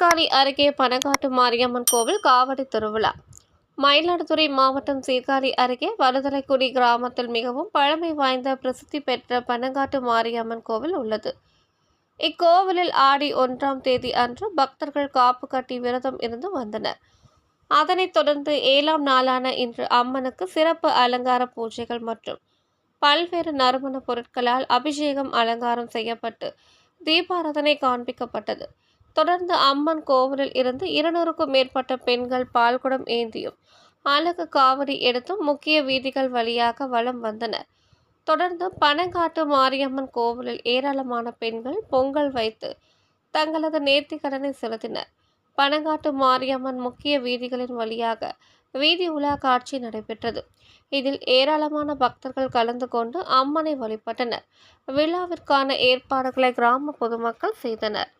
சீர்காழி அருகே பனங்காட்டு மாரியம்மன் கோவில் காவடி திருவிழா. மயிலாடுதுறை மாவட்டம் சீர்காழி அருகே வலுதலைக்குடி கிராமத்தில் மிகவும் பழமை வாய்ந்த பிரசித்தி பெற்ற பனங்காட்டு மாரியம்மன் கோவில் உள்ளது. இக்கோவிலில் ஆடி ஒன்றாம் தேதி அன்று பக்தர்கள் காப்பு கட்டி விரதம் இருந்து வந்தனர். அதனைத் தொடர்ந்து ஏழாம் நாளான இன்று அம்மனுக்கு சிறப்பு அலங்கார பூஜைகள் மற்றும் பல்வேறு நறுமண பொருட்களால் அபிஷேகம் அலங்காரம் செய்யப்பட்டு தீபாராதனை காண்பிக்கப்பட்டது. தொடர்ந்து அம்மன் கோவிலில் இருந்து இருநூறுக்கும் மேற்பட்ட பெண்கள் பால்குடம் ஏந்தியும் அழகு காவடி எடுத்தும் முக்கிய வீதிகள் வழியாக வலம் வந்தனர். தொடர்ந்து பனங்காட்டு மாரியம்மன் கோவிலில் ஏராளமான பெண்கள் பொங்கல் வைத்து தங்களது நேர்த்திக்கடனை செலுத்தினர். பனங்காட்டு மாரியம்மன் முக்கிய வீதிகளின் வழியாக வீதி உலா காட்சி நடைபெற்றது. இதில் ஏராளமான பக்தர்கள் கலந்து கொண்டு அம்மனை வழிபட்டனர். விழாவிற்கான ஏற்பாடுகளை கிராம பொதுமக்கள் செய்தனர்.